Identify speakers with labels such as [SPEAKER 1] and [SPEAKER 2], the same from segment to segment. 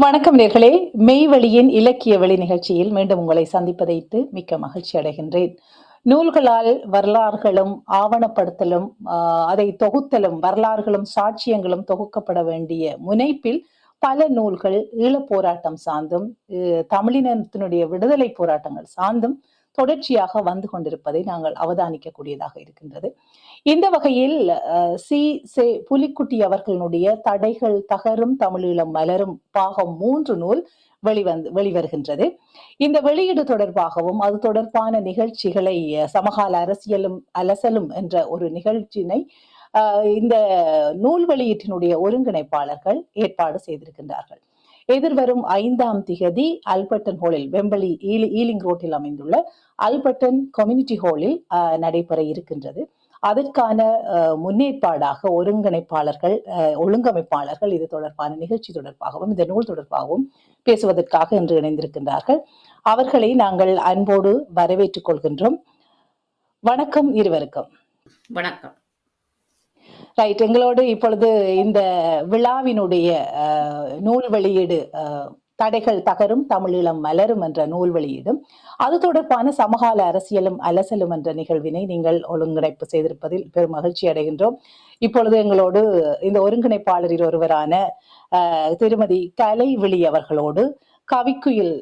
[SPEAKER 1] வணக்கம் நேர்களே. மெய்வழியின் இலக்கிய வழி நிகழ்ச்சியில் மீண்டும் உங்களை சந்திப்பதைத்து மிக்க மகிழ்ச்சி அடைகின்றேன். நூல்களால் வரலாறுகளும் ஆவணப்படுத்தலும் ஆஹ், அதை தொகுத்தலும் வரலாறுகளும் சாட்சியங்களும் தொகுக்கப்பட வேண்டிய முனைப்பில் பல நூல்கள் ஈழப் போராட்டம் சார்ந்தும் தமிழினத்தினுடைய விடுதலை போராட்டங்கள் சார்ந்தும் தொடர்ச்சியாக வந்து கொண்டிருப்பதை நாங்கள் அவதானிக்கக்கூடியதாக இருக்கின்றது. இந்த வகையில் சி சே புலிக்குட்டி அவர்களுடைய தடைகள் தகரும் தமிழீழம் மலரும் பாகம் மூன்று நூல் வெளிவந்து வெளிவருகின்றது. இந்த வெளியீடு தொடர்பாகவும் அது தொடர்பான நிகழ்ச்சிகளை சமகால அரசியலும் அலசலும் என்ற ஒரு நிகழ்ச்சியினை அஹ், இந்த நூல் வெளியீட்டினுடைய ஒருங்கிணைப்பாளர்கள் ஏற்பாடு செய்திருக்கின்றார்கள். எதிர்வரும் ஐந்தாம் திகதி அல்பர்டன் ஹாலில் வெம்பலி ஈலிங் ரோட்டில் அமைந்துள்ள அல்பர்டன் கம்யூனிட்டி ஹாலில் நடைபெற இருக்கின்றது. அதற்கான முன்னேற்பாடாக ஒருங்கிணைப்பாளர்கள் ஒழுங்கமைப்பாளர்கள் இது தொடர்பான நிகழ்ச்சி தொடர்பாகவும் இந்த நூல் தொடர்பாகவும் பேசுவதற்காக இன்று இணைந்திருக்கின்றார்கள். அவர்களை நாங்கள் அன்போடு வரவேற்றுக் கொள்கின்றோம். வணக்கம் இருவருக்கும்.
[SPEAKER 2] வணக்கம்.
[SPEAKER 1] ரைட் எங்களோடு இப்பொழுது இந்த விழாவினுடைய அஹ், நூல் வெளியீடு அஹ், தடைகள் தகரும் தமிழீழம் மலரும் என்ற நூல் வெளியீடும். அது தொடர்பான சமகால அரசியலும் அலசலும் என்ற நிகழ்வினை நீங்கள் ஒருங்கிணைப்பு செய்திருப்பதில் பெரும் மகிழ்ச்சி அடைகின்றோம். இப்பொழுது எங்களோடு இந்த ஒருங்கிணைப்பாளரில் ஒருவரான அஹ், திருமதி கலைவிழி அவர்களோடு கவிக்குயில்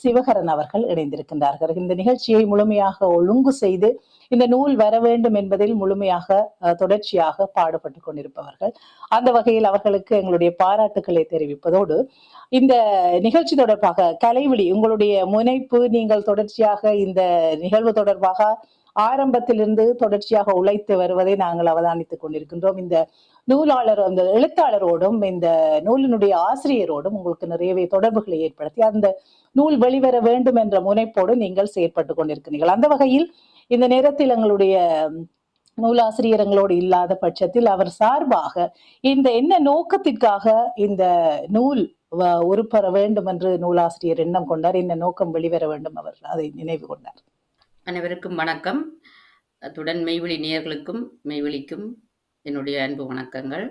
[SPEAKER 1] சிவகரன் அவர்கள் இணைந்திருக்கின்றார்கள். இந்த நிகழ்ச்சியை முழுமையாக ஒழுங்கு செய்து இந்த நூல் வர வேண்டும் என்பதில் முழுமையாக தொடர்ச்சியாக பாடுபட்டு கொண்டிருப்பவர்கள். அந்த வகையில் அவர்களுக்கு எங்களுடைய பாராட்டுக்களை தெரிவிப்பதோடு இந்த நிகழ்ச்சி தொடர்பாக கலைவிழி உங்களுடைய முனைப்பு நீங்கள் தொடர்ச்சியாக இந்த நிகழ்வு தொடர்பாக ஆரம்பத்திலிருந்து தொடர்ச்சியாக உழைத்து வருவதை நாங்கள் அவதானித்துக் கொண்டிருக்கின்றோம். இந்த நூலாளர் அந்த எழுத்தாளரோடும் இந்த நூலினுடைய ஆசிரியரோடும் உங்களுக்கு நிறையவே தொடர்புகளை ஏற்படுத்தி அந்த நூல் வெளிவர வேண்டும் என்ற முனைப்போடு நீங்கள் செயற்பட்டு கொண்டிருக்கிறீர்கள். அந்த வகையில் இந்த நேரத்தில் எங்களுடைய நூலாசிரியரங்களோடு இல்லாத பட்சத்தில் அவர் சார்பாக இந்த என்ன நோக்கத்திற்காக இந்த நூல் உருப்பெற வேண்டும் என்று நூலாசிரியர் எண்ணம் கொண்டார் என்ன நோக்கம் வெளிவர வேண்டும் அவர் அதை நினைவு கொண்டார்.
[SPEAKER 2] அனைவருக்கும் வணக்கம். அத்துடன் மெய்வெளி நேயர்களுக்கும் மெய்வெளிக்கும் என்னுடைய அன்பு வணக்கங்கள்.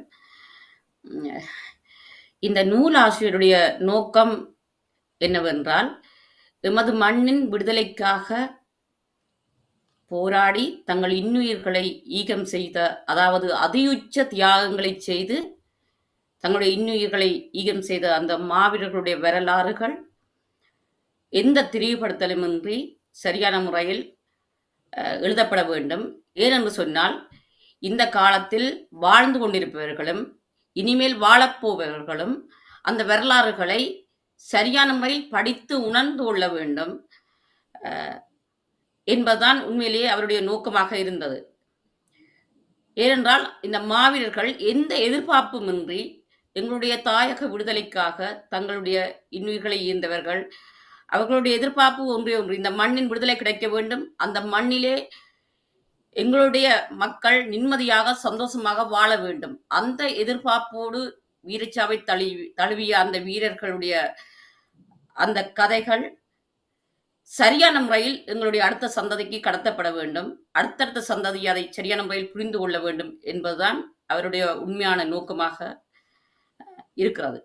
[SPEAKER 2] இந்த நூல் ஆசிரியருடைய நோக்கம் என்னவென்றால் எமது மண்ணின் விடுதலைக்காக போராடி தங்கள் இன்னுயிர்களை ஈகம் செய்த அதாவது அதியுச்ச தியாகங்களை செய்து தங்களுடைய இன்னுயிர்களை ஈகம் செய்த அந்த மாவீரர்களுடைய வரலாறுகள் எந்த திரிவுபடுத்தலுமின்றி சரியான முறையில் எழுதப்பட வேண்டும். ஏனென்று சொன்னால் இந்த காலத்தில் வாழ்ந்து கொண்டிருப்பவர்களும் இனிமேல் வாழப்போபவர்களும் அந்த வரலாறுகளை சரியான முறையில் படித்து உணர்ந்து கொள்ள வேண்டும் என்பதுதான் உண்மையிலேயே அவருடைய நோக்கமாக இருந்தது. ஏனென்றால் இந்த மாவீரர்கள் எந்த எதிர்பார்ப்புமின்றி எங்களுடைய தாயக விடுதலைக்காக தங்களுடைய இன்னுயிர்களை ஈர்ந்தவர்கள் அவர்களுடைய எதிர்பார்ப்பு ஒன்றே ஒன்று இந்த மண்ணின் விடுதலை கிடைக்க வேண்டும். அந்த மண்ணிலே எங்களுடைய மக்கள் நிம்மதியாக சந்தோஷமாக வாழ வேண்டும். அந்த எதிர்பார்ப்போடு வீரச்சாவை தழுவி தழுவிய அந்த வீரர்களுடைய அந்த கதைகள் சரியான முறையில் எங்களுடைய அடுத்த சந்ததிக்கு கடத்தப்பட வேண்டும். அடுத்தடுத்த சந்ததி அதை சரியான முறையில் புரிந்து கொள்ள வேண்டும் என்பதுதான் அவருடைய உண்மையான நோக்கமாக இருக்கிறது.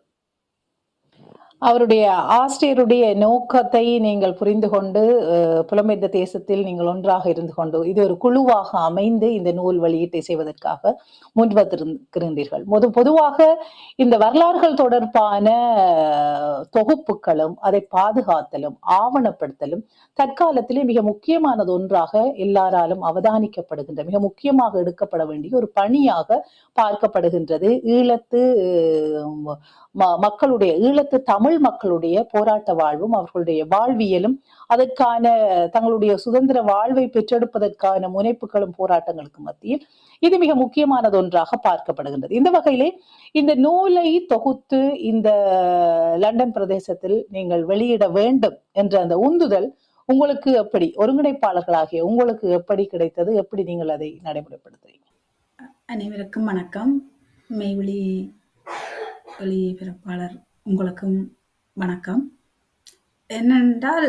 [SPEAKER 1] அவருடைய ஆசிரியருடைய நோக்கத்தை நீங்கள் புரிந்து கொண்டு அஹ், புலம்பெயர்ந்த தேசத்தில் நீங்கள் ஒன்றாக இருந்து கொண்டு இது ஒரு குழுவாக அமைந்து இந்த நூல் வெளியீட்டை செய்வதற்காக முன்வந்திருக்கிறீர்கள் பொது பொதுவாக இந்த வரலாறுகள் தொடர்பான தொகுப்புகளும் அதை பாதுகாத்தலும் ஆவணப்படுத்தலும் தற்காலத்திலே மிக முக்கியமானது ஒன்றாக எல்லாராலும் அவதானிக்கப்படுகின்ற மிக முக்கியமாக எடுக்கப்பட வேண்டிய ஒரு பணியாக பார்க்கப்படுகின்றது. ஈழத்து ம- மக்களுடைய ஈழத்து தமிழ் தமிழ் மக்களுடைய போராட்ட வாழ்வும் அவர்களுடைய வாழ்வியலும் அதற்கான தங்களுடைய சுதந்திர வாழ்வை பெற்றெடுப்பதற்கான முனைப்புகளும் போராட்டங்களுக்கு மத்தியில் இது மிக முக்கியமானது ஒன்றாக பார்க்கப்படுகின்றது. இந்த வகையிலே இந்த நூலை தொகுத்து இந்த லண்டன் பிரதேசத்தில் நீங்கள் வெளியிட வேண்டும் என்ற அந்த உந்துதல் உங்களுக்கு எப்படி ஒருங்கிணைப்பாளர்களாகிய உங்களுக்கு எப்படி கிடைத்தது? எப்படி நீங்கள் அதை நடைமுறைப்படுத்துறீங்க?
[SPEAKER 3] அனைவருக்கும் வணக்கம். மெய்வெளி ஒளிபரப்பாளர் உங்களுக்கும் வணக்கம். என்னென்றால்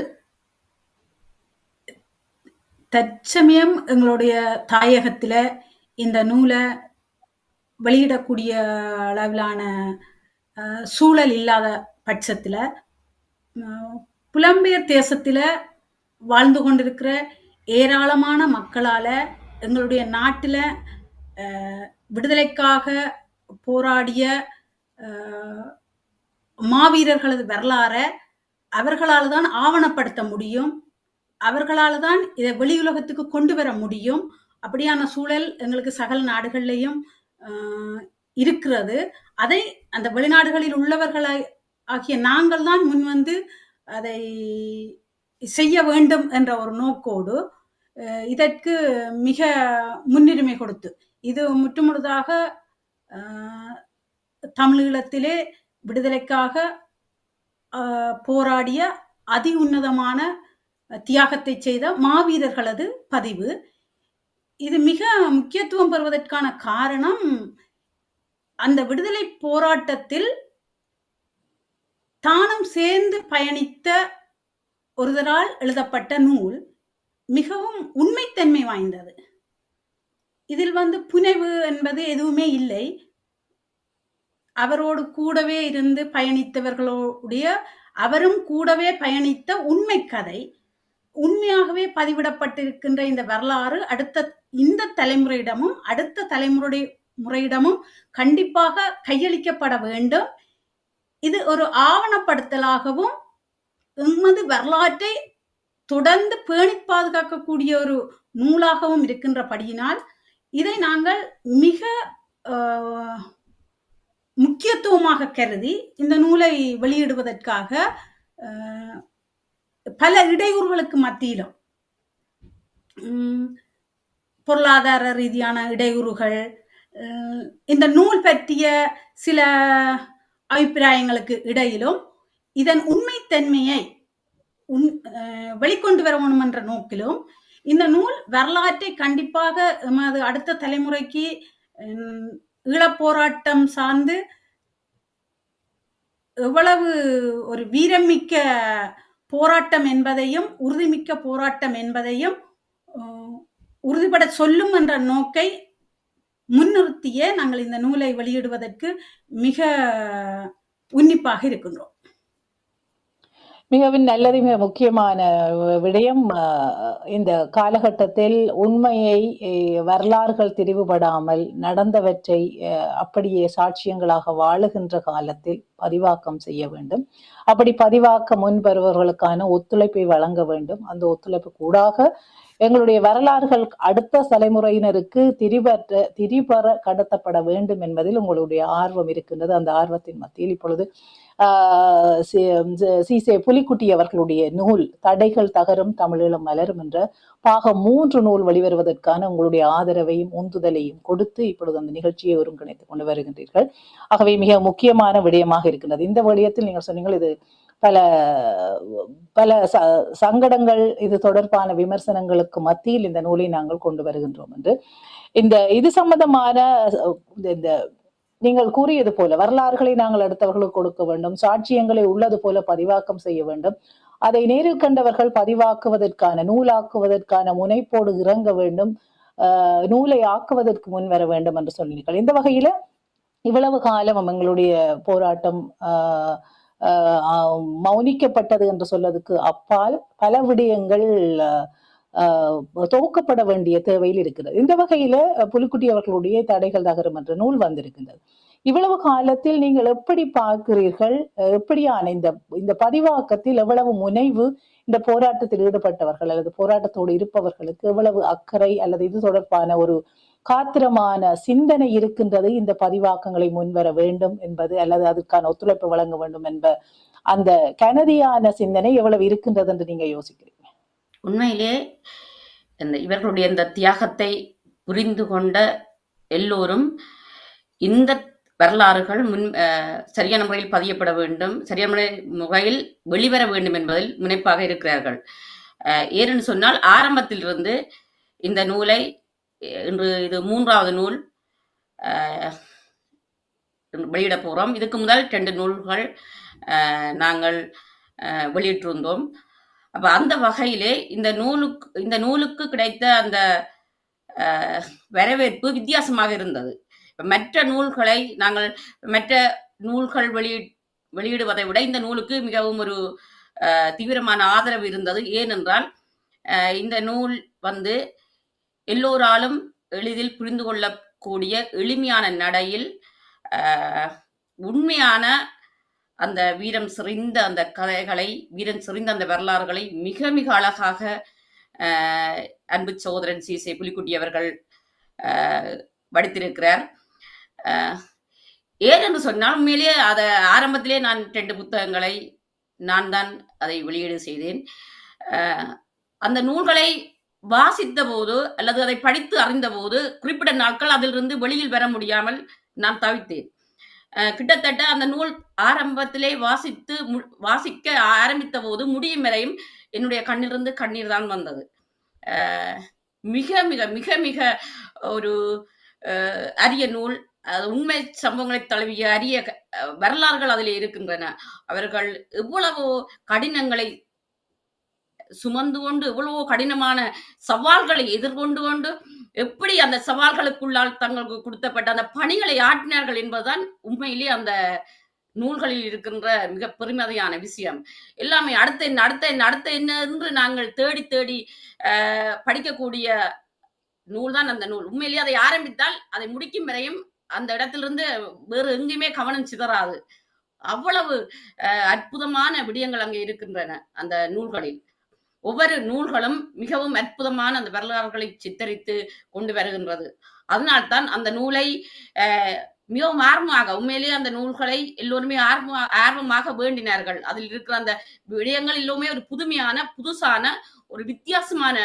[SPEAKER 3] தற்சமயம் எங்களுடைய தாயகத்தில் இந்த நூலை வெளியிடக்கூடிய அளவிலான சூழல் இல்லாத பட்சத்தில் புலம்பெயர் தேசத்தில் வாழ்ந்து கொண்டிருக்கிற ஏராளமான மக்களால் எங்களுடைய நாட்டில் விடுதலைக்காக போராடிய மாவீரர்களது வரலாறை அவர்களால் தான் ஆவணப்படுத்த முடியும். அவர்களால் தான் இதை வெளியுலகத்துக்கு கொண்டு வர முடியும். அப்படியான சூழல் எங்களுக்கு சகல நாடுகள்லையும் இருக்கிறது. அதை அந்த வெளிநாடுகளில் உள்ளவர்களை ஆகிய நாங்கள் தான் முன் வந்து அதை செய்ய வேண்டும் என்ற ஒரு நோக்கோடு இதற்கு மிக முன்னுரிமை கொடுத்து இது முற்றுமுழுதாக தமிழீழத்திலே விடுதலைக்காக ஆஹ், போராடிய அதி உன்னதமான தியாகத்தை செய்த மாவீரர்களது பதிவு. இது மிக முக்கியத்துவம் பெறுவதற்கான காரணம் அந்த விடுதலை போராட்டத்தில் தானும் சேர்ந்து பயணித்த ஒருதரால் எழுதப்பட்ட நூல் மிகவும் உண்மைத்தன்மை வாய்ந்தது. இதில் வந்து புனைவு என்பது எதுவுமே இல்லை. அவரோடு கூடவே இருந்து பயணித்தவர்களுடைய அவரும் கூடவே பயணித்த உண்மை கதை உண்மையாகவே பதிவிடப்பட்டிருக்கின்ற இந்த வரலாறு அடுத்த இந்த தலைமுறையிடமும் அடுத்த தலைமுறை முறையிடமும் கண்டிப்பாக கையளிக்கப்பட வேண்டும். இது ஒரு ஆவணப்படுத்தலாகவும் எமது வரலாற்றை தொடர்ந்து பேணி பாதுகாக்கக்கூடிய ஒரு நூலாகவும் இருக்கின்றபடியினால் இதை நாங்கள் மிக முக்கியத்துவமாக கருதி இந்த நூலை வெளியிடுவதற்காக பல இடையூறுகளுக்கு மத்தியிலும் பொருளாதார ரீதியான இடையூறுகள் இந்த நூல் பற்றிய சில அபிப்பிராயங்களுக்கு இடையிலும் இதன் உண்மைத்தன்மையை உன் வெளிக்கொண்டு வர வேணும் என்ற நோக்கிலும் இந்த நூல் வரலாற்றை கண்டிப்பாக எமது அடுத்த தலைமுறைக்கு ஈழப்போராட்டம் சார்ந்து எவ்வளவு ஒரு வீரமிக்க போராட்டம் என்பதையும் உறுதிமிக்க போராட்டம் என்பதையும் உறுதிபட சொல்லும் என்ற நோக்கை முன்னிறுத்தியே நாங்கள் இந்த நூலை வெளியிடுவதற்கு மிக உன்னிப்பாக இருக்கின்றோம்.
[SPEAKER 1] மிகவும் நல்லது மிக முக்கியமான விடயம் அஹ், இந்த காலகட்டத்தில் உண்மையை வரலாறுகள் திரிவுபடாமல் நடந்தவற்றை அஹ், அப்படியே சாட்சியங்களாக வாழுகின்ற காலத்தில் பதிவாக்கம் செய்ய வேண்டும். அப்படி பதிவாக்க முன்வருபவர்களுக்கான ஒத்துழைப்பை வழங்க வேண்டும். அந்த ஒத்துழைப்பு கூடாக எங்களுடைய வரலாறுகள் அடுத்த தலைமுறையினருக்கு திரிபற்ற திரிபற கடத்தப்பட வேண்டும் என்பதில் உங்களுடைய ஆர்வம் இருக்கின்றது. அந்த ஆர்வத்தின் மத்தியில் இப்பொழுது சிசே புலிக்குட்டி அவர்களுடைய நூல் தடைகள் தகரும் தமிழீழம் மலரும் என்ற பாகம் மூன்று நூல் வெளிவருவதற்கான உங்களுடைய ஆதரவையும் உந்துதலையும் கொடுத்து இப்பொழுது அந்த நிகழ்ச்சியை ஒருங்கிணைத்துக் கொண்டு வருகின்றீர்கள். ஆகவே மிக முக்கியமான விடயமாக இருக்கின்றது. இந்த விடயத்தில் நீங்கள் சொன்னீங்கள் இது பல பல ச சங்கடங்கள் இது தொடர்பான விமர்சனங்களுக்கு மத்தியில் இந்த நூலை நாங்கள் கொண்டு வருகின்றோம் என்று. இந்த இது சம்பந்தமான இந்த- நீங்கள் கூறியது போல வரலாறுகளை நாங்கள் அடுத்தவர்களுக்கு கொடுக்க வேண்டும் சாட்சியங்களை உள்ளது போல பதிவாக்கம் செய்ய வேண்டும் அதை நேரில் கண்டவர்கள் பதிவாக்குவதற்கான நூலாக்குவதற்கான முனைப்போடு இறங்க வேண்டும் ஆஹ் நூலை ஆக்குவதற்கு முன் வர வேண்டும் என்று சொன்னீர்கள். இந்த வகையில இவ்வளவு காலம் எங்களுடைய போராட்டம் ஆஹ் மௌனிக்கப்பட்டது என்று சொல்லதுக்கு அப்பால் பல விடயங்கள் தொகுக்கப்பட வேண்டிய தேவையில் இருக்கிறது. இந்த வகையில புலிக்குட்டி அவர்களுடைய தடைகள் தகரம் என்ற நூல் வந்திருக்கின்றது. இவ்வளவு காலத்தில் நீங்கள் எப்படி பார்க்கிறீர்கள்? எப்படியான இந்த இந்த பதிவாக்கத்தில் எவ்வளவு முனைவு இந்த போராட்டத்தில் ஈடுபட்டவர்கள் அல்லது போராட்டத்தோடு இருப்பவர்களுக்கு எவ்வளவு அக்கறை அல்லது இது தொடர்பான ஒரு காத்திரமான சிந்தனை இருக்கின்றது இந்த பதிவாக்கங்களை முன்வர வேண்டும் என்பது அல்லது அதற்கான ஒத்துழைப்பு வழங்க வேண்டும் என்ப அந்த கனதியான சிந்தனை எவ்வளவு இருக்கின்றது என்று நீங்க யோசிக்கிறீங்க?
[SPEAKER 2] உண்மையிலே இந்த இவர்களுடைய இந்த தியாகத்தை புரிந்து கொண்ட எல்லோரும் இந்த வரலாறுகள் முன் சரியான முறையில் பதியப்பட வேண்டும் சரியான முறையில் வெளிவர வேண்டும் என்பதில் முனைப்பாக இருக்கிறார்கள். ஏன்னு சொன்னால் ஆரம்பத்திலிருந்து இந்த நூலை இன்று இது மூன்றாவது நூல் வெளியிட போகிறோம் இதுக்கு முதல் ரெண்டு நூல்கள் நாங்கள் வெளியிட்டிருந்தோம். அப்போ அந்த வகையிலே இந்த நூலுக்கு இந்த நூலுக்கு கிடைத்த அந்த வரவேற்பு வித்தியாசமாக இருந்தது. இப்போ மற்ற நூல்களை நாங்கள் மற்ற நூல்கள் வெளியிட் வெளியிடுவதை விட இந்த நூலுக்கு மிகவும் ஒரு தீவிரமான ஆதரவு இருந்தது. ஏனென்றால் இந்த நூல் வந்து எல்லோராலும் எளிதில் புரிந்து கொள்ளக்கூடிய எளிமையான நடையில் உண்மையான அந்த வீரம் சிறிந்த அந்த கதைகளை வீரம் சிறிந்த அந்த வரலாறுகளை மிக மிக அழகாக அன்பு சகோதரன் சி. சே புலிக்குட்டி அவர்கள் படித்திருக்கிறார் வடித்திருக்கிறார். அஹ், ஏனென்று சொன்னால் உண்மையிலேயே அதை ஆரம்பத்திலே நான் ரெண்டு புத்தகங்களை நான் தான் அதை வெளியீடு செய்தேன். அந்த நூல்களை வாசித்த போது அல்லது அதை படித்து அறிந்த போது குறிப்பிட்ட நாட்கள் அதிலிருந்து வெளியில் வர முடியாமல் நான் தவித்தேன். கிட்டத்தட்ட அந்த நூல் ஆரம்பத்திலே வாசித்து மு- வாசிக்க ஆரம்பித்த போது முடியும் வரையும் என்னுடைய கண்ணிலிருந்து கண்ணீர் தான் வந்தது. மிக மிக மிக மிக ஒரு அரிய நூல். அது உண்மை சம்பவங்களை தழுவிய அரிய வரலாறுகள் அதில் இருக்கின்றன. அவர்கள் எவ்வளவு கடினங்களை சுமந்து கொண்டு எவ்வளவோ கடினமான சவால்களை எதிர்கொண்டு கொண்டு எப்படி அந்த சவால்களுக்குள்ளால் தங்களுக்கு கொடுத்தப்பட்ட அந்த பணிகளை ஆற்றினார்கள் என்பதுதான் உண்மையிலே அந்த நூல்களில் இருக்கின்ற மிக பெருமதியான விஷயம். எல்லாமே அடுத்த என்ன அடுத்த என்ன அடுத்த என்ன என்று நாங்கள் தேடி தேடி அஹ், படிக்கக்கூடிய நூல் தான் அந்த நூல். உண்மையிலேயே அதை ஆரம்பித்தால் அதை முடிக்கும் வரையும் அந்த இடத்திலிருந்து வேறு எங்கேயுமே கவனம் சிதறாது. அவ்வளவு அஹ், அற்புதமான விடயங்கள் அங்கே இருக்கின்றன அந்த நூல்களில். ஒவ்வொரு நூல்களும் மிகவும் அற்புதமான அந்த வரலாறுகளை சித்தரித்து கொண்டு வருகின்றது. அதனால்தான் அந்த நூலை அஹ், மிகவும் ஆர்வமாக உண்மையிலேயே அந்த நூல்களை எல்லோருமே ஆர்வ ஆர்வமாக வேண்டினார்கள். அதில் இருக்கிற அந்த விடயங்கள் எல்லோருமே ஒரு புதுமையான புதுசான ஒரு வித்தியாசமான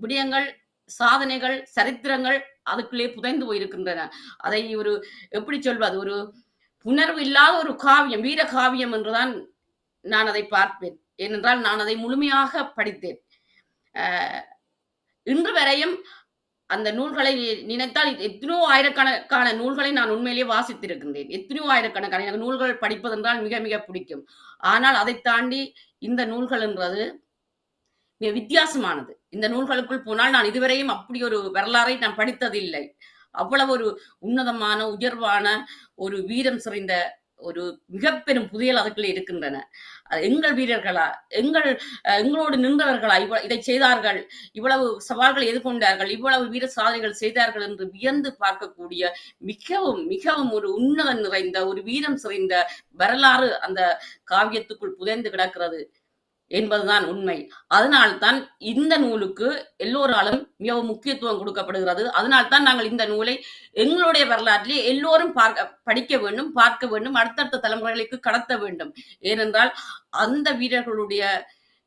[SPEAKER 2] விடயங்கள் சாதனைகள் சரித்திரங்கள் அதுக்குள்ளே புதைந்து போயிருக்கின்றன. அதை ஒரு எப்படி சொல்வது ஒரு புணர்வு இல்லாத ஒரு காவியம் வீர காவியம் என்றுதான் நான் அதை பார்ப்பேன். ஏனென்றால் நான் அதை முழுமையாக படித்தேன். இன்று வரையும் அந்த நூல்களை நினைத்தால் எத்தனையோ ஆயிரக்கணக்கான நூல்களை நான் உண்மையிலேயே வாசித்திருக்கின்றேன். எத்தனையோ ஆயிரக்கணக்கான எனக்கு நூல்கள் படிப்பதென்றால் மிக மிக பிடிக்கும். ஆனால் அதை தாண்டி இந்த நூல்கள் என்றது மிக வித்தியாசமானது. இந்த நூல்களுக்குள் போனால் நான் இதுவரையும் அப்படி ஒரு வரலாறை நான் படித்ததில்லை. அவ்வளவு ஒரு உன்னதமான உயர்வான ஒரு வீரம் சிறைந்த ஒரு மிக பெரும் புதையல் அதுக்குள்ளே இருக்கின்றன. எங்கள் வீரர்களா எங்கள் அஹ், எங்களோடு நின்றவர்களா இவ்வளவு இதை செய்தார்கள் இவ்வளவு சவால்களை எதிர்கொண்டார்கள் இவ்வளவு வீர சாதனைகள் செய்தார்கள் என்று வியந்து பார்க்கக்கூடிய மிகவும் மிகவும் ஒரு உன்னதம் நிறைந்த ஒரு வீரம் சிறைந்த வரலாறு அந்த காவியத்துக்குள் புதைந்து கிடக்கிறது. என்பதுதான் உண்மை. அதனால்தான் இந்த நூலுக்கு எல்லோராலும் மிகவும் முக்கியத்துவம் கொடுக்கப்படுகிறது. அதனால்தான் நாங்கள் இந்த நூலை எங்களுடைய வரலாற்றிலே எல்லோரும் பார்க்க படிக்க வேண்டும் பார்க்க வேண்டும் அடுத்தடுத்த தலைமுறைகளுக்கு கடத்த வேண்டும். ஏனென்றால் அந்த வீரர்களுடைய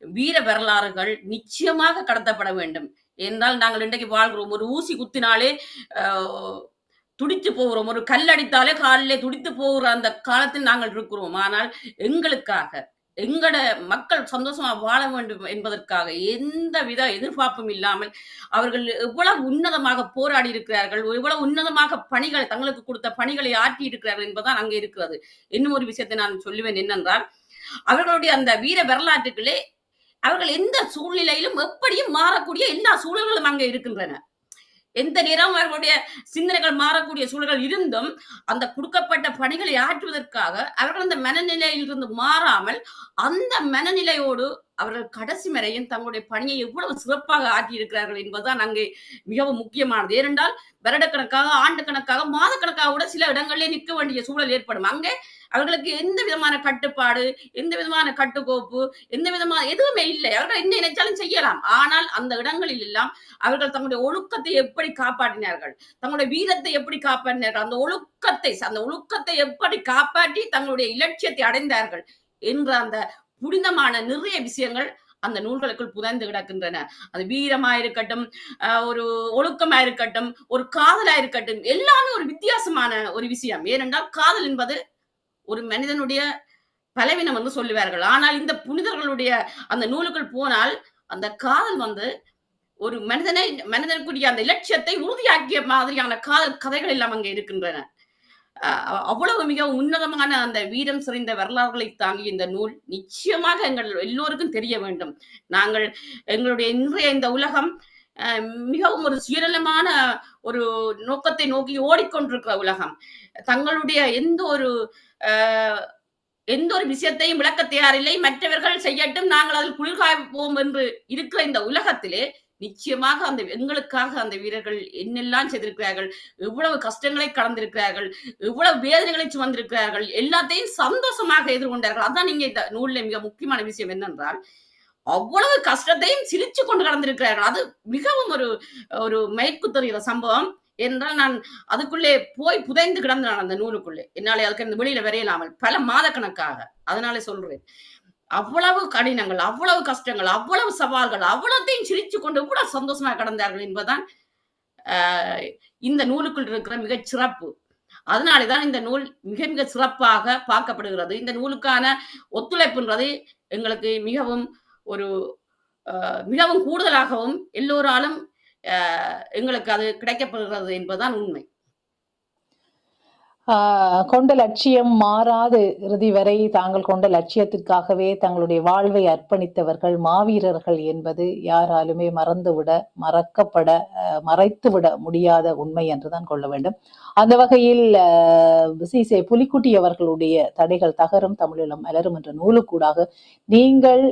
[SPEAKER 2] வீர வரலாறுகள் நிச்சயமாக கடத்தப்பட வேண்டும். என்றால் நாங்கள் இன்றைக்கு வாழ்கிறோம். ஒரு ஊசி குத்தினாலே துடித்து போகிறோம். ஒரு கல் அடித்தாலே காலிலே துடித்து போகிற அந்த காலத்தில் நாங்கள் இருக்கிறோம். ஆனால் எங்களுக்காக எங்கட மக்கள் சந்தோஷமா வாழ வேண்டும் என்பதற்காக எந்த வித எதிர்பார்ப்பும் இல்லாமல் அவர்கள் எவ்வளவு உன்னதமாக போராடி இருக்கிறார்கள் எவ்வளவு உன்னதமாக பணிகளை தங்களுக்கு கொடுத்த பணிகளை ஆற்றி இருக்கிறார்கள் என்பதுதான் அங்கே இருக்கிறது. இன்னும் ஒரு விஷயத்தை நான் சொல்லுவேன் என்னென்றால் அவர்களுடைய அந்த வீர வரலாற்றுகளே அவர்கள் எந்த சூழ்நிலையிலும் எப்படியும் மாறக்கூடிய எல்லா சூழல்களும் அங்கே இருக்கின்றன. எந்த நேரம் அவர்களுடைய சிந்தனைகள் மாறக்கூடிய சூழல்கள் இருந்தும் அந்த கொடுக்கப்பட்ட பணிகளை ஆற்றுவதற்காக அவர்கள் அந்த மனநிலையிலிருந்து மாறாமல் அந்த மனநிலையோடு அவர்கள் கடைசி வரையும் தங்களுடைய பணியை எவ்வளவு சிறப்பாக ஆற்றியிருக்கிறார்கள் என்பதுதான் அங்கே மிகவும் முக்கியமானது. ஏனென்றால் வருடக்கணக்காக ஆண்டு கணக்காக மாத கூட சில இடங்களிலே நிற்க வேண்டிய சூழல் ஏற்படும். அங்கே அவர்களுக்கு எந்த விதமான கட்டுப்பாடு எந்த விதமான கட்டுக்கோப்பு எந்த விதமான எதுவுமே இல்லை. அவர்கள் என்ன நினைச்சாலும் செய்யலாம். ஆனால் அந்த இடங்களில் எல்லாம் அவர்கள் தங்களுடைய ஒழுக்கத்தை எப்படி காப்பாற்றினார்கள் தங்களுடைய வீரத்தை எப்படி காப்பாற்றினார்கள் அந்த ஒழுக்கத்தை அந்த ஒழுக்கத்தை எப்படி காப்பாற்றி தங்களுடைய இலட்சியத்தை அடைந்தார்கள் என்ற அந்த புனிதமான நிறைய விஷயங்கள் அந்த நூல்களுக்குள் புதைந்து கிடக்கின்றன. அது வீரமா இருக்கட்டும் ஆஹ் ஒரு ஒழுக்கமா இருக்கட்டும் ஒரு காதலா இருக்கட்டும் எல்லாமே ஒரு வித்தியாசமான ஒரு விஷயம். ஏனென்றால் காதல் என்பது ஒரு மனிதனுடைய பலவீனம் வந்து சொல்லுவார்கள். ஆனால் இந்த புனிதர்களுடைய அந்த நூலுக்குள் போனால் அந்த காதல் வந்து ஒரு மனிதனை மனிதனுக்குரிய அந்த இலட்சியத்தை உறுதியாக்கிய மாதிரியான காதல் கதைகள் எல்லாம் அங்கே இருக்கின்றன. அவ்வளவு மிக உன்னதமான அந்த வீரம் சிறைந்த வரலாறுகளை தாங்கிய இந்த நூல் நிச்சயமாக எங்கள் எல்லோருக்கும் தெரிய வேண்டும். நாங்கள் எங்களுடைய இன்றைய இந்த உலகம் அஹ், மிகவும் ஒரு சுயநலமான ஒரு நோக்கத்தை நோக்கி ஓடிக்கொண்டிருக்கிற உலகம். தங்களுடைய எந்த ஒரு எந்த ஒரு விஷயத்தையும் விளக்க தயாரில்லை. மற்றவர்கள் செய்யட்டும் நாங்கள் அதில் குளிர்காய்ப்போம் என்று இருக்கிற இந்த உலகத்திலே நிச்சயமாக அந்த எங்களுக்காக அந்த வீரர்கள் என்னெல்லாம் செய்திருக்கிறார்கள் எவ்வளவு கஷ்டங்களை கடந்திருக்கிறார்கள் எவ்வளவு வேதனைகளை சுமந்திருக்கிறார்கள் எல்லாத்தையும் சந்தோஷமாக எதிர்கொண்டார்கள். அதான் நீங்க இந்த நூல்ல மிக முக்கியமான விஷயம் என்னென்றால் அவ்வளவு கஷ்டத்தையும் சிரிச்சு கொண்டு கடந்திருக்கிறார்கள். அது மிகவும் ஒரு ஒரு மயக்கு தெரிகிற சம்பவம் என்றால் நான் அதுக்குள்ளே போய் புதைந்து கிடந்தேன் அந்த நூலுக்குள்ளே. என்னாலே அதுக்கு இந்த வெளியில வரையலாமல் பல மாத கணக்காக அதனாலே சொல்றேன். அவ்வளவு கடினங்கள் அவ்வளவு கஷ்டங்கள் அவ்வளவு சவால்கள் அவ்வளத்தையும் சிரிச்சு கொண்டு கூட சந்தோஷமா கடந்தார்கள் என்பதுதான் இந்த நூலுக்குள் இருக்கிற மிகச் சிறப்பு. அதனாலேதான் இந்த நூல் மிக மிக சிறப்பாக பார்க்கப்படுகிறது. இந்த நூலுக்கான ஒத்துழைப்புன்றது எங்களுக்கு மிகவும் ஒரு மிகவும் கூடுதலாகவும் எல்லோராலும் எங்களுக்கு அது கிடைக்கப்படுகிறது என்பதுதான் உண்மை.
[SPEAKER 1] கொண்ட லட்சியம் மாறாது இறுதி வரை தாங்கள் கொண்ட லட்சியத்திற்காகவே தங்களுடைய வாழ்வை அர்ப்பணித்தவர்கள் மாவீரர்கள் என்பது யாராலுமே மறந்துவிட மறக்கப்பட மறைத்துவிட முடியாத உண்மை என்றுதான் கொள்ள வேண்டும். அந்த வகையில் சிசே புலிக்குட்டி அவர்களுடைய தடைகள் தகரும் தமிழிலும் மலரும் என்ற நூலுக்கூடாக நீங்கள்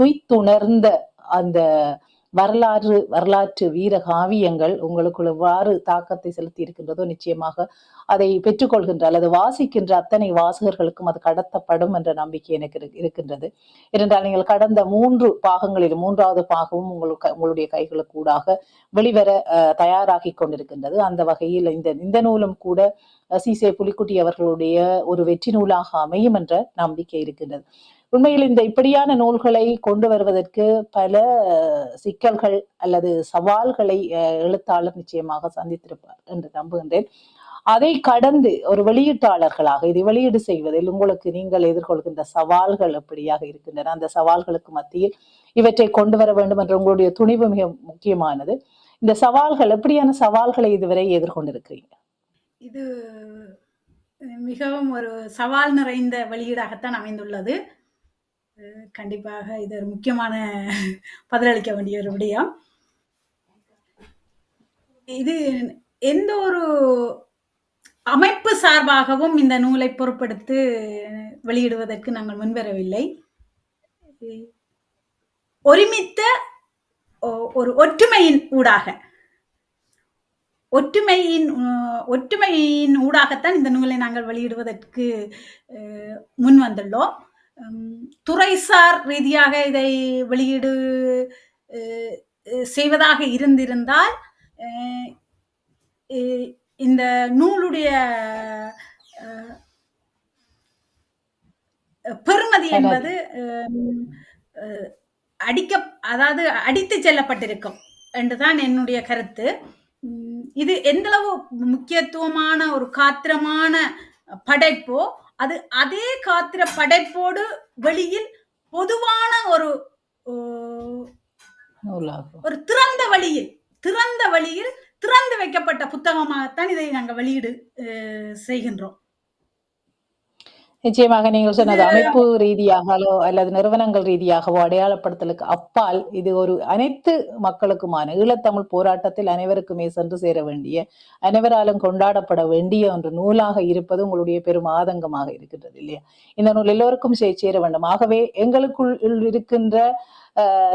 [SPEAKER 1] துய்த்துணர்ந்த அந்த வரலாறு வரலாற்று வீர காவியங்கள் உங்களுக்குள் எவ்வாறு தாக்கத்தை செலுத்தி இருக்கின்றதோ நிச்சயமாக அதை பெற்றுக்கொள்கின்ற அல்லது வாசிக்கின்ற அத்தனை வாசகர்களுக்கும் அது கடத்தப்படும் என்ற நம்பிக்கை எனக்கு இரு- இருக்கின்றது. ஏனென்றால் நீங்கள் கடந்த மூன்று பாகங்களில் மூன்றாவது பாகமும் உங்களுக்கு உங்களுடைய கைகளுக்கு கூடாக வெளிவர அஹ், தயாராகி கொண்டிருக்கின்றது. அந்த வகையில் இந்த இந்த நூலும் கூட சிசே புலிக்குட்டி அவர்களுடைய ஒரு வெற்றி நூலாக அமையும் என்ற நம்பிக்கை இருக்கின்றது. உண்மையில் இந்த இப்படியான நூல்களை கொண்டு வருவதற்கு பல சிக்கல்கள் அல்லது சவால்களை அஹ், எழுத்தாளர் நிச்சயமாக சந்தித்திருப்பார் என்று நம்புகின்றேன். அதை கடந்து ஒரு வெளியீட்டாளர்களாக இதை வெளியீடு செய்வதில் உங்களுக்கு நீங்கள் எதிர்கொள்கின்ற சவால்கள் எப்படியாக இருக்கின்றன? அந்த சவால்களுக்கு மத்தியில் இவற்றை கொண்டு வர வேண்டும் என்ற உங்களுடைய துணிவு மிக முக்கியமானது. இந்த சவால்கள் எப்படியான சவால்களை இதுவரை எதிர்கொண்டிருக்கிறீங்க?
[SPEAKER 3] இது மிகவும் ஒரு சவால் நிறைந்த வெளியீடாகத்தான் அமைந்துள்ளது. கண்டிப்பாக இது ஒரு முக்கியமான பதிலளிக்க வேண்டிய ஒரு விடயம். இது எந்த ஒரு அமைப்பு சார்பாகவும் இந்த நூலை பொருட்படுத்து வெளியிடுவதற்கு நாங்கள் முன்வரவில்லை. ஒருமித்த ஒ- ஒரு ஒற்றுமையின் ஊடாக. ஒற்றுமையின் ஒற்றுமையின் ஊடாகத்தான் இந்த நூலை நாங்கள் வெளியிடுவதற்கு முன் வந்துள்ளோம் துறைசார் ரீதியாக இதை வெளியீடு செய்வதாக இருந்திருந்தால் இந்த நூலுடைய
[SPEAKER 1] அதாவது-
[SPEAKER 3] என்பது அடிக்க அதாவது அடித்து செல்லப்பட்டிருக்கும் என்றுதான் என்னுடைய கருத்து. உம், இது எந்தளவு முக்கியத்துவமான ஒரு காத்திரமான படைப்போ அது அதே காத்திர படைப்போடு வெளியில் பொதுவான ஒரு ஒரு திறந்த வழியில் திறந்த வழியில் திறந்து வைக்கப்பட்ட புத்தகமாகத்தான் இதை நாங்கள் வெளியீடு செய்கின்றோம்.
[SPEAKER 1] நிச்சயமாக நீங்கள் சொன்னது அமைப்பு ரீதியாகவோ அல்லது நிறுவனங்கள் ரீதியாகவோ அடையாளப்படுத்தலுக்கு அப்பால் இது ஒரு அனைத்து மக்களுக்குமான ஈழத்தமிழ் போராட்டத்தில் அனைவருக்குமே சென்று சேர வேண்டிய அனைவராலும் கொண்டாடப்பட வேண்டிய ஒன்று நூலாக இருப்பது உங்களுடைய பெரும் ஆதங்கமாக இருக்கின்றது இல்லையா? இந்த நூல் எல்லோருக்கும் சேர வேண்டும். ஆகவே எங்களுக்குள் இருக்கின்ற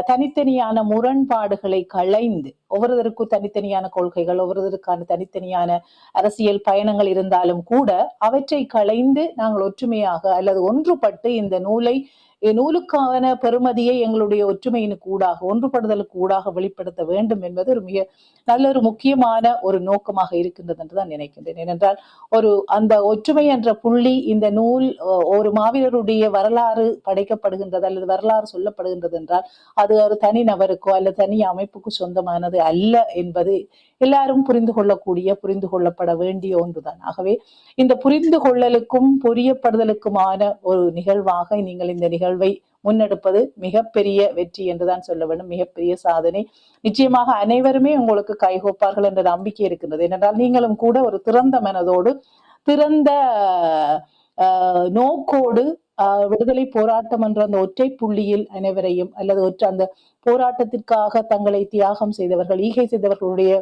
[SPEAKER 1] தனித்தனியான முரண்பாடுகளை களைந்து ஒவ்வொருவருக்கும் தனித்தனியான கொள்கைகள் ஒவ்வொருவருக்கான தனித்தனியான அரசியல் பயணங்கள் இருந்தாலும் கூட அவற்றை களைந்து நாங்கள் ஒற்றுமையாக அல்லது ஒன்றுபட்டு இந்த நூலை நூலுக்கான பெருமதியை எங்களுடைய ஒற்றுமையினுக்கு ஊடாக ஒன்றுபடுதலுக்கு ஊடாக வெளிப்படுத்த வேண்டும் என்பது ஒரு மிக நல்ல ஒரு முக்கியமான ஒரு நோக்கமாக இருக்கின்றது என்று தான் நினைக்கின்றேன். ஏனென்றால் ஒரு அந்த ஒற்றுமை என்ற புள்ளி இந்த நூல் ஒரு மாவீரருடைய வரலாறு படைக்கப்படுகின்றது அல்லது வரலாறு சொல்லப்படுகின்றது என்றால் அது ஒரு தனி நபருக்கோ அல்லது தனி அமைப்புக்கு சொந்தமானது அல்ல என்பது எல்லாரும் புரிந்து கொள்ளக்கூடிய புரிந்து கொள்ளப்பட வேண்டிய ஒன்றுதான். ஆகவே இந்த புரிந்து கொள்ளலுக்கும் புரியப்படுதலுக்குமான ஒரு நிகழ்வாக நீங்கள் இந்த நிகழ்வை முன்னெடுப்பது மிகப்பெரிய வெற்றி என்றுதான் சொல்ல வேண்டும். மிகப்பெரிய சாதனை. நிச்சயமாக அனைவருமே உங்களுக்கு கைகோப்பார்கள் என்ற நம்பிக்கை இருக்கின்றது. ஏனென்றால் நீங்களும் கூட ஒரு திறந்த மனதோடு திறந்த ஆஹ், நோக்கோடு ஆஹ், விடுதலை போராட்டம் என்ற அந்த ஒற்றை புள்ளியில் அனைவரையும் அல்லது ஒற்ற அந்த போராட்டத்திற்காக தங்களை தியாகம் செய்தவர்கள் ஈகை செய்தவர்களுடைய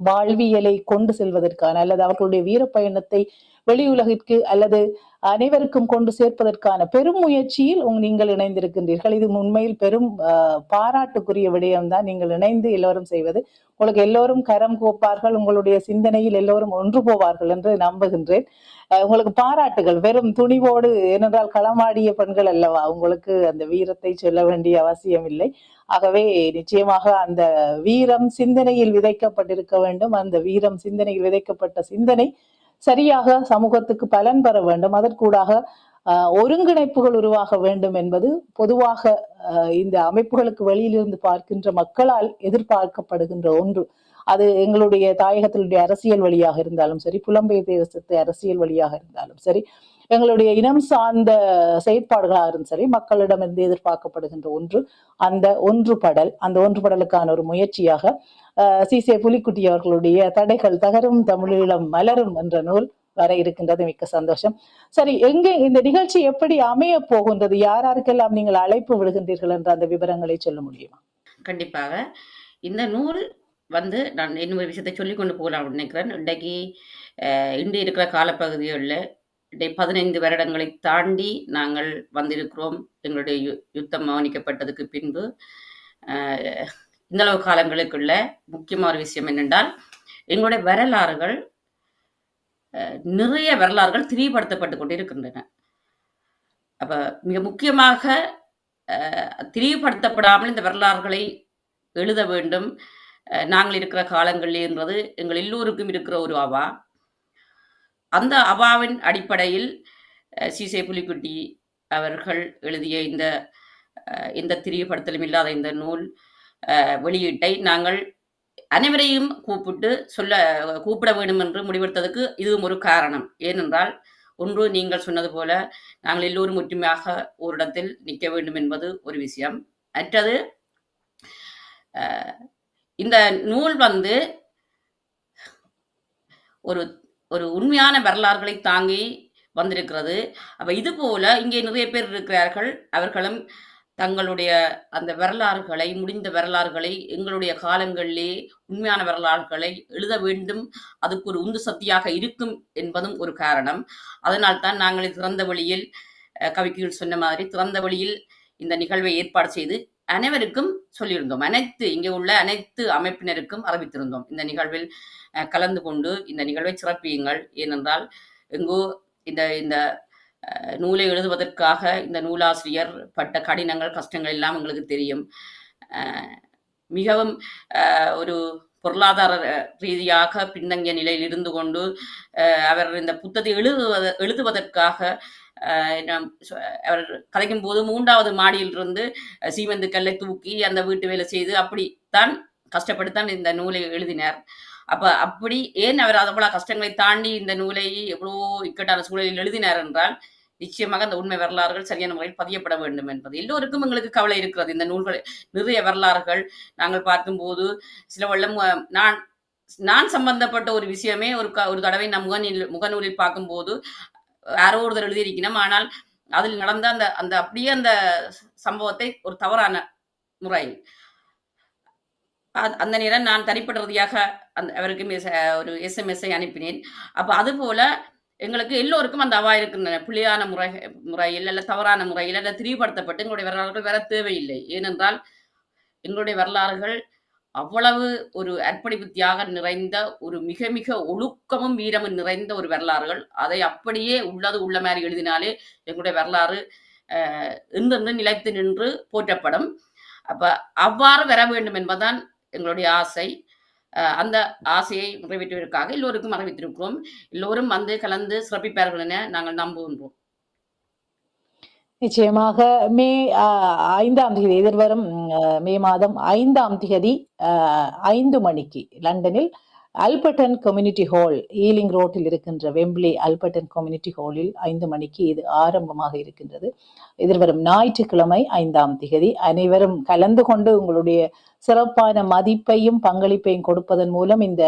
[SPEAKER 1] வாழ்வியலை கொண்டு செல்வதற்கான அல்லது அவர்களுடைய வீர பயணத்தை வெளியுலகிற்கு அல்லது அனைவருக்கும் கொண்டு சேர்ப்பதற்கான பெரும் முயற்சியில் நீங்கள் இணைந்திருக்கின்றீர்கள். இது உண்மையில் பெரும் பாராட்டுக்குரிய விடயம்தான். நீங்கள் இணைந்து எல்லோரும் செய்வது. உங்களுக்கு எல்லோரும் கரம் கோப்பார்கள். உங்களுடைய சிந்தனையில் எல்லோரும் ஒன்று போவார்கள் என்று நம்புகின்றேன். அஹ், உங்களுக்கு பாராட்டுகள். வெறும் துணிவோடு ஏனென்றால் களமாடிய பெண்கள் அல்லவா? உங்களுக்கு அந்த வீரத்தை சொல்ல வேண்டிய அவசியம் இல்லை. ஆகவே நிச்சயமாக அந்த வீரம் சிந்தனையில் விதைக்கப்பட்டிருக்க வேண்டும். அந்த வீரம் சிந்தனையில் விதைக்கப்பட்ட சிந்தனை சரியாக சமூகத்துக்கு பலன் பெற வேண்டும். அதற்கூடாக ஆஹ், ஒருங்கிணைப்புகள் உருவாக வேண்டும் என்பது பொதுவாக ஆஹ், இந்த அமைப்புகளுக்கு வெளியிலிருந்து பார்க்கின்ற மக்களால் எதிர்பார்க்கப்படுகின்ற ஒன்று. அது எங்களுடைய தாயகத்தினுடைய அரசியல் வழியாக இருந்தாலும் சரி புலம்பெயர் தேசத்து அரசியல் வழியாக இருந்தாலும் சரி எங்களுடைய இனம் சார்ந்த செயற்பாடுகளாக இருந்தாலும் சரி மக்களிடமிருந்து எதிர்பார்க்கப்படுகின்ற ஒன்று அந்த ஒன்றுபடல் அந்த ஒன்றுபடலுக்கான ஒரு முயற்சியாக சிசே புலிக்குட்டி அவர்களுடைய தடைகள் தகரும் தமிழீழம் மலரும் என்ற நூல் வர இருக்கின்றது. மிக்க சந்தோஷம். சரி எங்கே இந்த நிகழ்ச்சி எப்படி அமைய போகின்றது? யார் யாருக்கெல்லாம் நீங்கள் அழைப்பு விடுகின்றீர்கள் என்ற அந்த விவரங்களை சொல்ல முடியுமா?
[SPEAKER 2] கண்டிப்பாக. இந்த நூல் வந்து நான் இன்னொரு விஷயத்தை சொல்லி கொண்டு போகலாம் நினைக்கிறேன். இன்றைக்கு இன்று இருக்கிற காலப்பகுதிகளில் பதினைந்து வருடங்களை தாண்டி நாங்கள் வந்திருக்கிறோம். எங்களுடைய யு யுத்தம் மௌனிக்கப்பட்டதுக்கு பின்பு. இந்தளவு காலங்களுக்குள்ள முக்கியமான ஒரு விஷயம் என்னென்றால் எங்களுடைய வரலாறுகள் நிறைய வரலாறுகள் திரிவுபடுத்தப்பட்டு கொண்டு இருக்கின்றன அப்போ மிக முக்கியமாக அஹ், திரிவுபடுத்தப்படாமல் இந்த வரலாறுகளை எழுத வேண்டும். நாங்கள் இருக்கிற காலங்களில்ன்றது எங்கள் எல்லோருக்கும் இருக்கிற ஒரு அவா அந்த அவாவின் அடிப்படையில் அஹ், சிசே புலிக்குட்டி அவர்கள் எழுதிய இந்த இந்த எந்த இல்லாத இந்த நூல் வெளியீட்டை நாங்கள் அனைவரையும் கூப்பிட்டு சொல்ல கூப்பிட வேண்டும் என்று முடிவெடுத்ததுக்கு இதுவும் ஒரு காரணம். ஏனென்றால் ஒன்று நீங்கள் சொன்னது போல நாங்கள் எல்லோரும் ஒற்றுமையாக ஒரு இடத்தில் நிற்க வேண்டும் என்பது ஒரு விஷயம். மற்றது இந்த நூல் வந்து ஒரு ஒரு உண்மையான வரலாறுகளை தாங்கி வந்திருக்கிறது. அப்போ இது போல இங்கே நிறைய பேர் இருக்கிறார்கள். அவர்களும் தங்களுடைய அந்த வரலாறுகளை முடிந்த வரலாறுகளை எங்களுடைய காலங்களிலே உண்மையான வரலாறுகளை எழுத வேண்டும். அதுக்கு ஒரு உந்து சக்தியாக இருக்கும் என்பதும் ஒரு காரணம். அதனால் தான் நாங்கள் திறந்த வழியில் கவிக்குள் சொன்ன மாதிரி திறந்த வழியில் இந்த நிகழ்வை ஏற்பாடு செய்து அனைவருக்கும் சொல்லியிருந்தோம். அனைத்து இங்கே உள்ள அனைத்து அமைப்பினருக்கும் அறிவித்திருந்தோம். இந்த நிகழ்வில் அஹ், கலந்து கொண்டு இந்த நிகழ்வை சிறப்பியுங்கள். ஏனென்றால் எங்கோ இந்த இந்த நூலை எழுதுவதற்காக இந்த நூலாசிரியர் பட்ட கடினங்கள் கஷ்டங்கள் எல்லாம் எங்களுக்கு தெரியும். மிகவும் ஒரு பொருளாதார ரீதியாக பின்தங்கிய நிலையில் இருந்து கொண்டு அவர் இந்த புத்தகத்தை எழுதுவத எழுதுவதற்காக அவர் கதைக்கும் போது மூன்றாவது மாடியிலிருந்து இருந்து சீமந்து கல்லை தூக்கி அந்த வீட்டு வேலை செய்து அப்படித்தான் கஷ்டப்பட்டுத்தான் இந்த நூலை எழுதினார். அப்ப அப்படி ஏன் அவர் அவ்வளவு கஷ்டங்களை தாண்டி இந்த நூலை எவ்வளோ இக்கட்டான சூழலில் எழுதினார் என்றால் நிச்சயமாக அந்த உண்மை வரலாறுகள் சரியான முறையில் பதியப்பட வேண்டும் என்பது. எல்லோருக்கும் எங்களுக்கு கவலை இருக்கிறது. இந்த நூல்கள் நிறைய வரலாறுகள் நாங்கள் பார்க்கும்போது சில வெள்ளம் நான் நான் சம்பந்தப்பட்ட ஒரு விஷயமே ஒரு க- ஒரு தடவை நான் முகநூல் முகநூலில் பார்க்கும்போது யாரோ ஒருத்தர் எழுதியிருக்கணும். ஆனால் அதில் நடந்த அந்த அந்த அப்படியே அந்த சம்பவத்தை ஒரு தவறான முறையில் அந்த நேரம் நான் தனிப்பட்ட ரீதியாக அந்த அவருக்கு ஒரு எஸ்எம்எஸ்ஐ அனுப்பினேன். அப்போ அதுபோல எங்களுக்கு எல்லோருக்கும் அந்த அவா இருக்கின்றன. புலியான முறை முறையில் அல்ல தவறான முறையில் அல்ல திரிவுபடுத்தப்பட்டு எங்களுடைய வரலாறுகள் வர தேவையில்லை. ஏனென்றால் எங்களுடைய வரலாறுகள் அவ்வளவு ஒரு அர்ப்பணிப்பு தியாகம் நிறைந்த ஒரு மிக மிக ஒழுக்கமும் வீரமும் நிறைந்த ஒரு வரலாறுகள். அதை அப்படியே உள்ளது உள்ள மாதிரி எழுதினாலே எங்களுடைய வரலாறு அஹ், நிலைத்து நின்று போற்றப்படும். அப்ப அவ்வாறு வர வேண்டும் என்பதுதான் எங்களுடைய ஆசை. அந்த ஆசையை நிறைவேற்றுவதற்காக எல்லோருக்கும் அறிவித்திருக்கிறோம் எல்லோரும் வந்து கலந்து சிறப்பிப்பார்கள் என நாங்கள் நம்புகின்றோம்.
[SPEAKER 1] நிச்சயமாக மே ஐந்தாம் தேதி எதிர்வரும் மே மாதம் ஐந்தாம் தேதி ஐந்து மணிக்கு லண்டனில் அல்பர்டன் கம்யூனிட்டி ஹால் ஈலிங் ரோட்டில் இருக்கின்ற வெம்பிளி அல்பர்டன் கம்யூனிட்டி ஹாலில் ஐந்து மணிக்கு இது ஆரம்பமாக இருக்கின்றது. எதிர்வரும் ஞாயிற்றுக்கிழமை ஐந்தாம் திகதி அனைவரும் கலந்து கொண்டு உங்களுடைய சிறப்பான மதிப்பையும் பங்களிப்பையும் கொடுப்பதன் மூலம் இந்த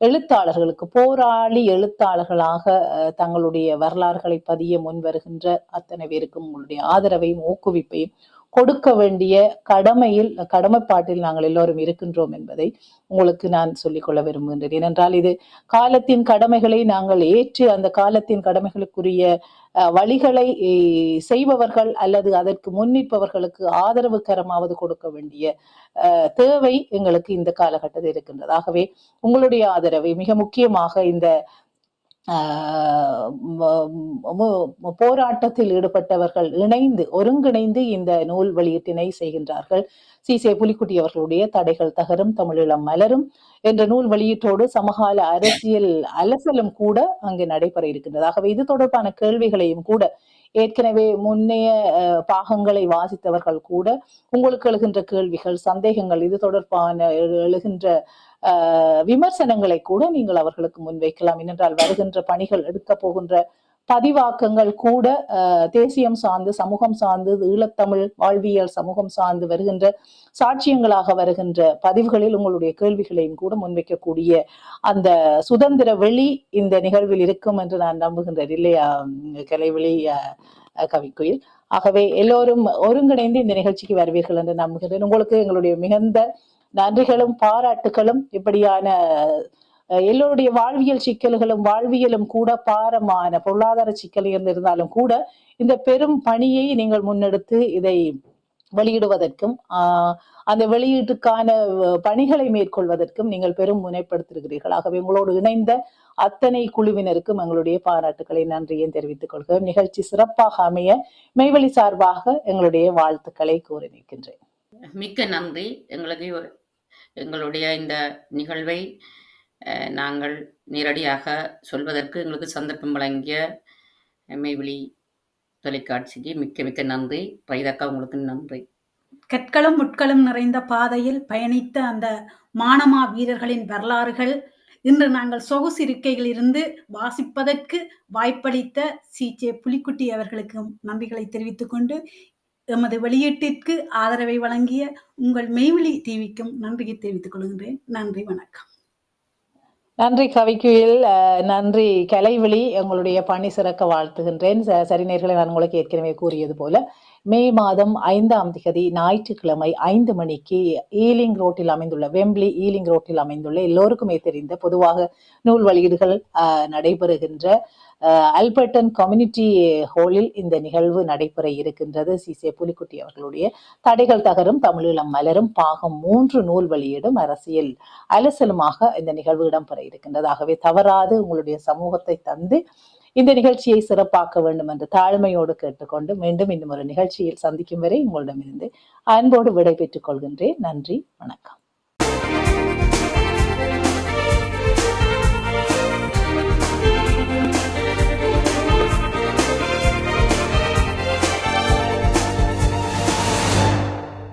[SPEAKER 1] எழுத்தாளர்களுக்கு போராளி எழுத்தாளர்களாக அஹ், தங்களுடைய வரலாறுகளை பதிய முன் வருகின்ற அத்தனை பேருக்கும் உங்களுடைய ஆதரவையும் ஊக்குவிப்பையும் கொடுக்க வேண்டிய கடமையில் கடமைப்பாட்டில் நாங்கள் எல்லோரும் இருக்கின்றோம் என்பதை உங்களுக்கு நான் சொல்லிக்கொள்ள விரும்புகின்றேன். ஏனென்றால் இது காலத்தின் கடமைகளை நாங்கள் ஏற்று அந்த காலத்தின் கடமைகளுக்குரிய அஹ், வழிகளை செய்பவர்கள் அல்லது அதற்கு முன்னிற்பவர்களுக்கு ஆதரவு கரமாவது கொடுக்க வேண்டிய அஹ், தேவை எங்களுக்கு இந்த காலகட்டத்தில் இருக்கின்றது. ஆகவே உங்களுடைய ஆதரவை மிக முக்கியமாக இந்த போராட்டத்தில் ஈடுபட்டவர்கள் இணைந்து ஒருங்கிணைந்து இந்த நூல் வெளியீட்டினை செய்கின்றார்கள். சிசே புலிக்குட்டி அவர்களுடைய தடைகள் தகரும் தமிழீழம் மலரும் என்ற நூல் வெளியீட்டோடு சமகால அரசியல் அலசலும் கூட அங்கு நடைபெற இருக்கின்றது. ஆகவே இது தொடர்பான கேள்விகளையும் கூட ஏற்கனவே முன்னைய பாகங்களை வாசித்தவர்கள் கூட உங்களுக்கு எழுகின்ற கேள்விகள் சந்தேகங்கள் இது தொடர்பான எழுகின்ற விமர்சனங்களை கூட நீங்கள் அவர்களுக்கு முன்வைக்கலாம். ஏனென்றால் வருகின்ற பணிகள் எடுக்க போகின்ற பதிவாக்கங்கள் கூட தேசியம் சார்ந்து சமூகம் சார்ந்து ஈழத்தமிழ் வாழ்வியல் சமூகம் சார்ந்து வருகின்ற சாட்சியங்களாக வருகின்ற பதிவுகளில் உங்களுடைய கேள்விகளையும் கூட முன்வைக்கக்கூடிய அந்த சுதந்திர வெளி இந்த நிகழ்வில் இருக்கும் என்று நான் நம்புகின்றேன். இல்லையா கலைவெளி கவிக்குயில் ஆகவே எல்லோரும் ஒருங்கிணைந்து இந்த நிகழ்ச்சிக்கு வருவீர்கள் என்று நம்புகிறேன் உங்களுக்கு எங்களுடைய மிகுந்த நன்றிகளும் பாராட்டுகளும் இப்படியான எல்லோருடைய வாழ்வியல் சிக்கல்களும் வாழ்வியலும் கூட பாரமான பொருளாதார சிக்கல் இருந்திருந்தாலும் கூட இந்த பெரும் பணியை நீங்கள் முன்னெடுத்து இதை வெளியிடுவதற்கும் அந்த வெளியீட்டுக்கான பணிகளை மேற்கொள்வதற்கும் நீங்கள் பெரும் முனைப்படுத்திருக்கிறீர்கள். ஆகவே உங்களோடு இணைந்த அத்தனை குழுவினருக்கும் எங்களுடைய பாராட்டுக்களை நன்றியை தெரிவித்துக் கொள்கிறோம் நிகழ்ச்சி சிறப்பாக அமைய மெய்வழி சார்பாக எங்களுடைய வாழ்த்துக்களை கூறி நிற்கின்றேன்.
[SPEAKER 2] மிக்க நன்றி. எங்களுக்கு எங்களுடைய இந்த நிகழ்வை நாங்கள் நேரடியாக சொல்வதற்கு எங்களுக்கு சந்தர்ப்பம் வழங்கிய மெய்விழி தொலைக்காட்சிக்கு மிக்க மிக்க நன்றி. பைதக்கா உங்களுக்கு நன்றி.
[SPEAKER 3] கற்களும் முட்களும் நிறைந்த பாதையில் பயணித்த அந்த மானமா வீரர்களின் வரலாறுகள் இன்று நாங்கள் சொகுசு இருக்கைகளிலிருந்து வாசிப்பதற்கு வாய்ப்பளித்த சிஜே புலிக்குட்டி அவர்களுக்கும் நன்றிகளை தெரிவித்துக் கொண்டு எமது வெளியீட்டிற்கு ஆதரவை வழங்கிய உங்கள் மெய்விழி டிவிக்கும் நன்றியை தெரிவித்துக் கொள்கின்றேன். நன்றி வணக்கம்.
[SPEAKER 1] நன்றி கவிக்குயில் நன்றி கலைவெளி உங்களுடைய பணி சிறக்க வாழ்த்துகின்றேன். ச- நான் உங்களுக்கு ஏற்கனவே கூறியது போல மே மாதம் ஐந்தாம் திகதி ஞாயிற்றுக்கிழமை ஐந்து மணிக்கு ஈலிங் ரோட்டில் அமைந்துள்ள வெம்ப்ளி ஈலிங் ரோட்டில் அமைந்துள்ள எல்லோருக்குமே தெரிந்த பொதுவாக நூல் வெளியீடுகள் நடைபெறுகின்ற அல்பர்டன் கம்யூனிட்டி ஹாலில் இந்த நிகழ்வு நடைபெற இருக்கின்றது. சிசே புலிக்குட்டி அவர்களுடைய தடைகள் தகரும் தமிழீழம் மலரும் பாகம் மூன்று நூல் வெளியிடும் அரசியல் அலசலுமாக இந்த நிகழ்வு இடம்பெற இருக்கின்றது. ஆகவே தவறாது உங்களுடைய சமூகத்தை தந்து இந்த நிகழ்ச்சியை சிறப்பாக்க வேண்டும் என்று தாழ்மையோடு கேட்டுக்கொண்டு மீண்டும் இன்னும் ஒரு நிகழ்ச்சியில் சந்திக்கும் வரை உங்களிடமிருந்து அன்போடு விடை பெற்றுக் கொள்கின்றேன். நன்றி வணக்கம்.